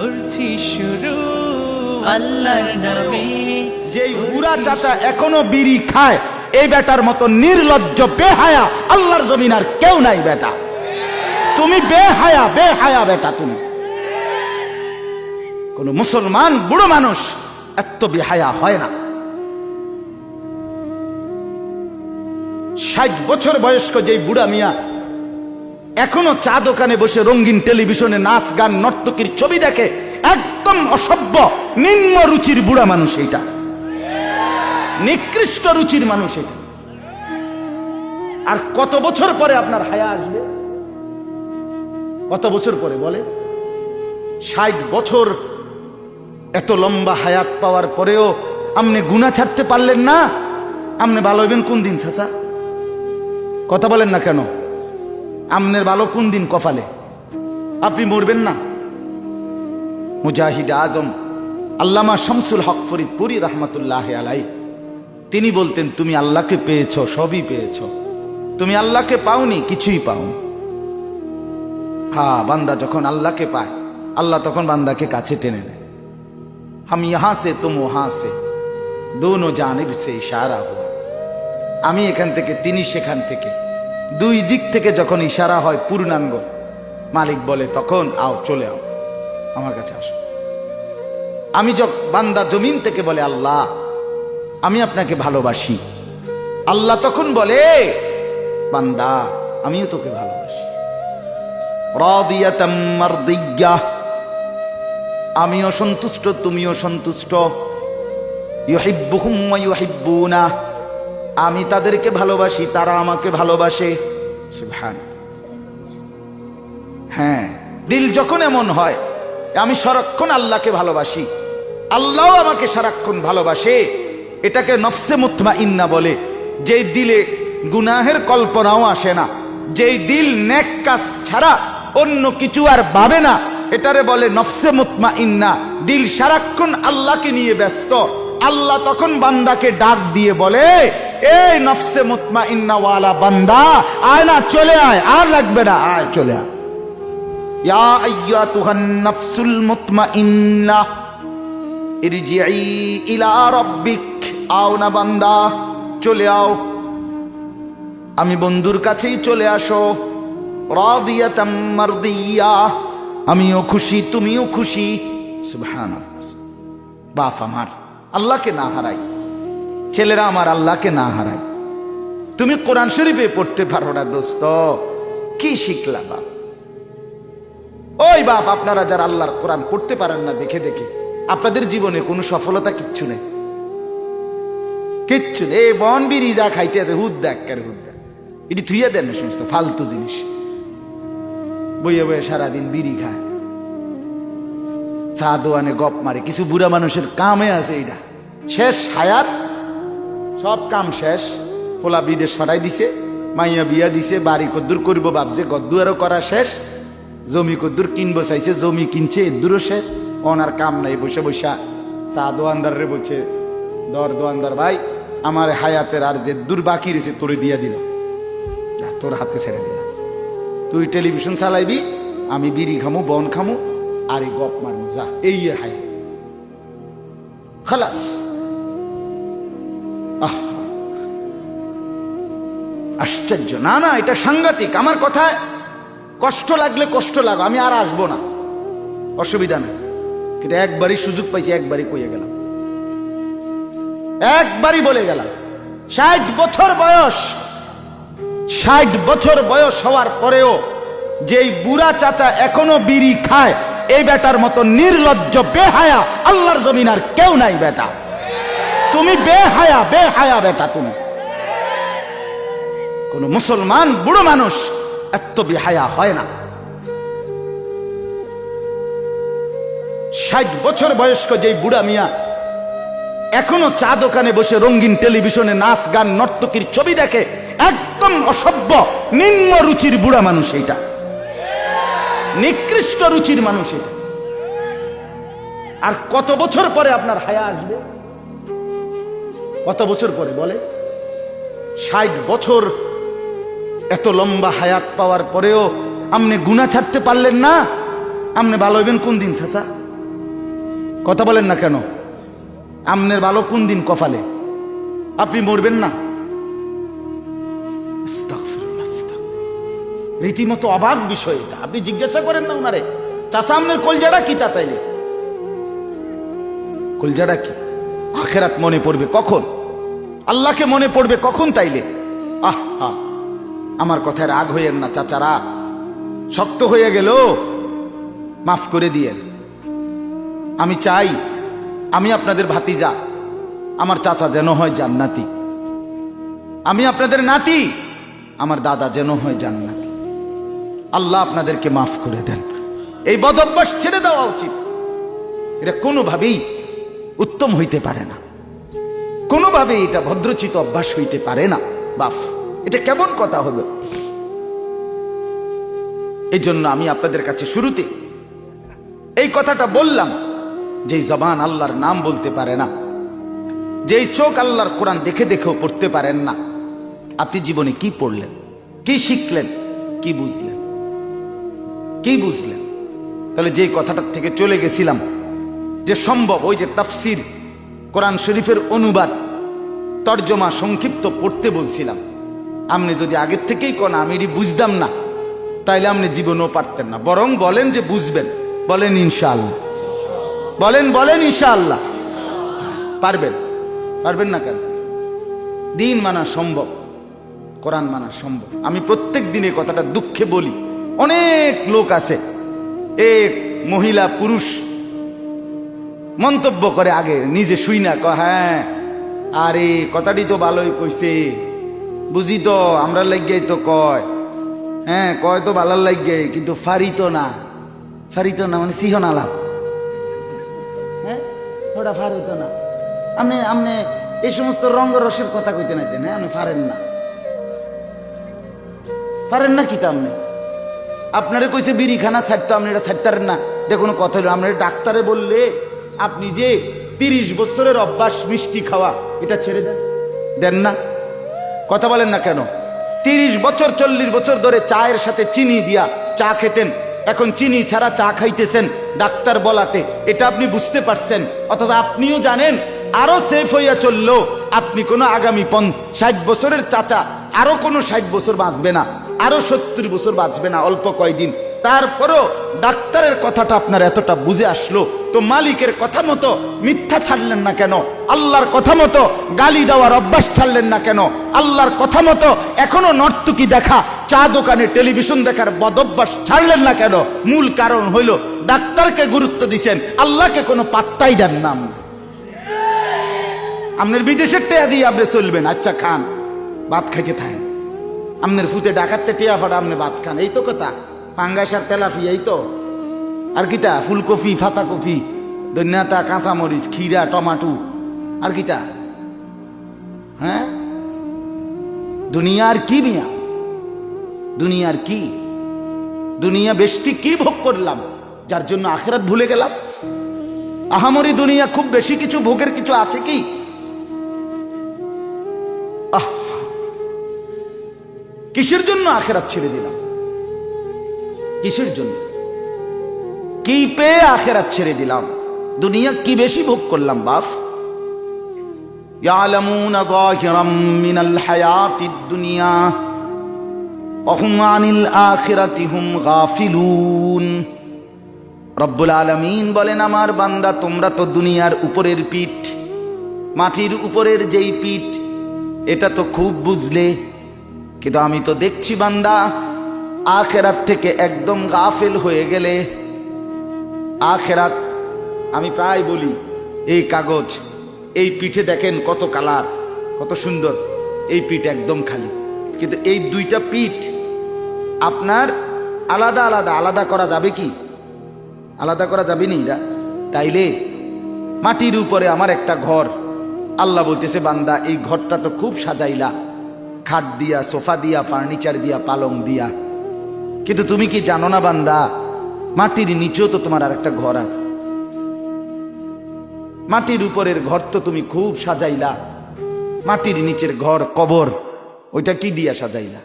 করছি শুরু। আল্লাহর নামে। যেই বুড়া চাচা এখনও বিড়ি খায় এই বেটার মতো নির্লজ্জ বেহায়া আল্লাহর জমিন আর কেউ নাই বেটা। তুমি বেহায়া বেহায়া বেটা তুমি। কোন মুসলমান বুড়ো মানুষ এত বেহায়া হয় না। ষাট বছর বয়স্ক যেই বুড়া মিয়া এখনও চা দোকানে বসে রঙিন টেলিভিশনে নাচ, গান, নর্তকীর ছবি দেখে একদম অসভ্য, নিম্ন রুচির বুড়া মানুষ এইটা। নিকৃষ্ট রুচির মানুষ এটা আর কত বছর পরে আপনার হায়া আসবে? কত বছর পরে বলে? ষাট বছর এত লম্বা হায়াত পাওয়ার পরেও আপনি গুণা ছাড়তে পারলেন না? আপনি ভালো হইবেন কোন দিন, চাচা? কথা বলেন না কেন? আমনের বালক কোন দিন কফালে আপনি মরবেন না। মুজাহিদ আজম, আল্লামা শামসুল হক ফরিদপুরি রহমতুল্লাহ আলাই তিনি বলতেন, তুমি আল্লাহকে পেয়েছ, সবই পেয়েছ। তুমি আল্লাহকে পাওনি, কিছুই পাওনি। হা বান্দা যখন আল্লাহকে পায়, আল্লাহ তখন বান্দাকে কাছে টেনে নেয়। হাম ইহা সে, তুম ওহা সে। দোনো জানে সে ইশারা হুয়া। আমি এখান থেকে, তিনি সেখান থেকে দুই দিক থেকে যখন ইশারা হয় পূর্ণাঙ্গ, মালিক বলে, তখন আও, চলে আও, আমার কাছে আসো। আমি যখন বান্দা জমিন থেকে বলে, আল্লাহ, আমি আপনাকে ভালোবাসি। আল্লাহ তখন বলে বান্দা, আমিও তোকে ভালোবাসি। আমিও সন্তুষ্ট, তুমিও সন্তুষ্ট। ইউহিব্বুহুম ওয়া ইউহিব্বুনা আমি তাদেরকে ভালোবাসি, তারা আমাকে ভালোবাসে। হ্যাঁ দিল যখন এমন হয়, আমি সারাক্ষণ আল্লাহকে ভালোবাসি। আল্লাহ আমাকে সারাক্ষণ ভালোবাসে। এটাকে নফসে মুতমা ইন্না বলে। যেই দিলে গুনাহের কল্পনাও আসে না, যেই দিল নেক কাজ ছাড়া অন্য কিছু আর ভাবে না, এটারে বলে নফসে মুতমা ইন্না দিল সারাক্ষণ আল্লাহকে নিয়ে ব্যস্ত। আল্লাহ তখন বান্দাকে ডাক দিয়ে বলে এই নফসে মুতমা ইন্নাওয়ালা বান্দা, আয় না, চলে আয়, আর লাগবে না, আয়, চলে আয়। ইয়া আইয়াতুহান নাফসুল মুতমাইন্না ইরজিই ইলা রাব্বিক, আও না বান্দা, চলে আও। আমি বন্ধুর কাছেই চলে আসো আমিও খুশি, তুমিও খুশি। বাপ আমার, আল্লাহকে না হারাই। ছেলেরা আমার আল্লাহকে না হারায়। তুমি কোরআন শরীফে পড়তে পারো না দোস্ত। কি শিখলা বাপ? ওই বাপ, আপনারা যারা আল্লাহর কোরআন পড়তে পারেন না, দেখে দেখে। আপনাদের জীবনে কোনো সফলতা কিচ্ছু নেই। কিচ্ছু নেই। এই বন বিড়ি যা খাইতে আছে, হুদ দেখ কেন হুদ দেখ। এটি থুইয়া দেন না সমস্ত ফালতু জিনিস। বইয়ে বইয়ে সারাদিন বিড়ি খায়। চা দোয়ানে গপ মারে। কিছু বুড়া মানুষের কামে আছে এইটা শেষ হায়াত সব কাম শেষ, খোলা বিদেশ ফাটাই দিছে, মাইয়া বিয়া দিছে, বাড়ি কদ্দুর করব ভাবছে, গদ্দুয়ারও করা শেষ, জমি কদ্দুর কিনবো চাইছে, জমি কিনছে এদ্দুরও শেষ ওনার কাম নাই, বসে বসা। চা দোয়ানদারে বলছে দর দোয়ানদার ভাই, আমার হায়াতের আর যে দূর বাকি রয়েছে, তোরে দিয়া দিলাম। যা, তোর হাতে ছেড়ে দিলাম। তুই টেলিভিশন চালাইবি, আমি বিড়ি খামু, বন খামু, আর এই গপ মারমু, যা, এই হায়াত। খালাস। আশ্চর্য। না না, এটা সাংঘাতিক। আমার কথায় কষ্ট লাগলে কষ্ট লাগো, আমি আর আসব না। অসুবিধা নেই। কিন্তু একবারই সুযোগ পাইছি, একবারই কইয়ে গেলাম। একবারই বলে গেলাম, ষাট বছর বয়স, ষাট বছর বয়স হওয়ার পরেও যেই বুড়া চাচা এখনও বিড়ি খায়, এই বেটার মতো নির্লজ্জ, বেহায়া, আল্লাহর জমিন আর কেউ নাই বেটা। তুমি বেহায়া বেহায়া বেটা তুমি। কোন মুসলমান, বুড়ো মানুষ এত বেহায়া হয় না। ষাট বছর বয়স্ক যেই বুড়া মিয়া এখনও চা দোকানে বসে রঙিন টেলিভিশনে নাচ, গান, নর্তকীর ছবি দেখে, একদম অসভ্য, নিম্ন রুচির বুড়া মানুষ এইটা। নিকৃষ্ট রুচির মানুষ এটা আর কত বছর পরে আপনার হায়া আসবে? কত বছর পরে বলে? ষাট বছর। এত লম্বা হায়াত পাওয়ার পরেও আপনি গুণা ছাড়তে পারলেন না। আপনি ভালো হইবেন কোন দিন, চাচা? কথা বলেন না কেন? আমনের ভালো কোন দিন কপালে? আপনি মরবেন না। রীতিমতো অবাক বিষয় এটা। আপনি জিজ্ঞাসা করেন না ওনারে চাষা আমনের কলজাটা কি তা তাইলে? কলজাটা কি? আখেরাত মনে পড়বে কখন? আল্লাহকে মনে পড়বে কখন তাইলে? আহ আমার কথায় রাগ হইয়েন না, চাচারা। শক্ত হয়ে গেল। মাফ করে দিয়েন। আমি চাই, আমি আপনাদের ভাতিজা। আমার চাচা যেন হয় জান্নাতি। আমি আপনাদের নাতি। আমার দাদা যেন হয় জান্নাতি। আল্লাহ আপনাদেরকে মাফ করে দেন। এই বদ অভ্যাস ছেড়ে দেওয়া উচিত। এটা কোনোভাবেই উত্তম হইতে পারে না। কোনোভাবেই এটা ভদ্রচিত অভ্যাস হইতে পারে না। বাফ, এটা কেমন কথা হলো? এই জন্য আমি আপনাদের কাছে শুরুতে এই কথাটা বললাম, যেই জবান আল্লাহর নাম বলতে পারে না, যেই চোখ আল্লাহর কোরআন দেখে দেখেও পড়তে পারেন না। আপনি জীবনে কি পড়লেন? কি শিখলেন? কি বুঝলেন? কি বুঝলেন? তাহলে যেই কথাটার থেকে চলে গেছিলাম যে সম্ভব, ওই যে তাফসির, কোরআন শরীফের অনুবাদ, তর্জমা সংক্ষিপ্ত পড়তে বলছিলাম। আপনি যদি আগের থেকেই কোন, আমি এটি বুঝতাম না, তাইলে আপনি জীবনও পারতেন না। বরং বলেন যে বুঝবেন। বলেন ইনশাআল্লাহ। বলেন বলেন ইনশাআল্লাহ। পারবেন। পারবেন না কেন? দিন মানা সম্ভব, কোরআন মানা সম্ভব। আমি প্রত্যেক দিনে কথাটা দুঃখে বলি। অনেক লোক আছে, এক মহিলা পুরুষ মন্তব্য করে আগে, নিজে শুই না ক হ্যাঁ আরে, কথাটি তো ভালোই কইছে। বুঝি তো আমরা লাগিয়াই তো কয়। হ্যাঁ কয় তো ভালো লাগে কিন্তু ফারিত না। ফারিত না মানে সিহন আলাপ হ্যাঁ ওটা ফারিত না। আপনি আপনি এই সমস্ত রঙ্গরসের কথা কইতে নাইছেন হ্যাঁ আপনি ফারেন না। পারেন না কি তা আপনি? আপনারে কইছে বিড়ি খানা ছাড়তো, আপনি এটা ছাড়তারেন না। এটা কোনো কথা হলো আপনার ডাক্তারে বললে আপনি যে তিরিশ বছরের অভ্যাস মিষ্টি খাওয়া, এটা ছেড়ে দেন। দেন না। কথা বলেন না কেন? তিরিশ বছর, চল্লিশ বছর ধরে চায়ের সাথে চিনি দিয়া চা খেতেন। এখন চিনি ছাড়া চা খাইতেছেন ডাক্তার বলাতে। এটা আপনি বুঝতে পারছেন। অথচ আপনিও জানেন, আরও সেফ হইয়া চলল। আপনি কোনো আগামী পন, ষাট বছরের চাচা, আরও কোনো ষাট বছর বাঁচবে না। আরও সত্তর বছর বাঁচবে না অল্প কয়দিন। তারপরও ডাক্তারের কথাটা আপনার এতটা বুঝে আসলো, তো মালিকের কথা মতো মিথ্যা ছাড়লেন না কেন? আল্লাহর কথা মতো গালি দেওয়ার অভ্যাস ছাড়লেন না কেন? আল্লাহর কথা মতো এখনও নর্তকি দেখা, চা দোকানে টেলিভিশন দেখার বদভ্যাস ছাড়লেন না কেন? মূল কারণ হইল ডাক্তারকে গুরুত্ব দিছেন, আল্লাহকে কোনো পাত্তাই দেন না আপনি। আপনার বিদেশের টেয়া দিয়ে আপনি চলবেন। আচ্ছা খান, ভাত খাইতে থাকেন। আপনার ফুতে ডাকাতে টিয়া ফাটা আপনি ভাত খান, এই তো কথা। পাঙ্গাস আর তেলাফি, এই তো। আর কিতা? ফুলকপি ফাতা কফি ধন্যাতা, কাঁচামরিচ খিরা টমাটো। আর কিতা? হ্যাঁ? দুনিয়ার কি মিয়া? দুনিয়ার কি? দুনিয়া বেশি কি ভোগ করলাম, যার জন্য আখেরাত ভুলে গেলাম? আহামরি দুনিয়া খুব বেশি কিছু, ভোগের কিছু আছে কি? কিসের জন্য আখেরাত ছেড়ে দিলাম? কিসের জন্য কি পেয়ে আখেরাত ছেড়ে দিলাম দুনিয়া কি বেশি ভোগ করলাম বাফ يعلمون ظاهرا من الحياة الدنيا وهم عن الآخرة هم غافلون রব্বুল আলমিন বলেন আমার বান্দা তোমরা তো দুনিয়ার উপরের পিঠ মাটির উপরের যেই পিঠ এটা তো খুব বুঝলে কিন্তু আমি তো দেখছি বান্দা আখেরাত থেকে একদম গাফেল হয়ে গেলে আখেরাত, আমি প্রায় বলি, এই কাগজ, এই পিঠে দেখেন কত কালার, কত সুন্দর, এই পিঠ একদম খালি। কিন্তু এই দুইটা পিঠ, আপনার আলাদা আলাদা আলাদা করা যাবে কি? আলাদা করা যাবে নি এটা? তাইলে মাটির উপরে আমার একটা ঘর। আল্লাহ বলতেছে, বান্দা, এই ঘরটা তো খুব সাজাইলা। খাট দিয়া, সোফা দিয়া, ফার্নিচার দিয়া, পালং দিয়া। কিন্তু তুমি কি জানো না বান্দা, মাটির নিচেও তো তোমার আর একটা ঘর আছে। মাটির উপরের ঘর তো তুমি খুব সাজাইলা। মাটির নিচের ঘর, কবর, ওইটা কি দিয়া সাজাইলা?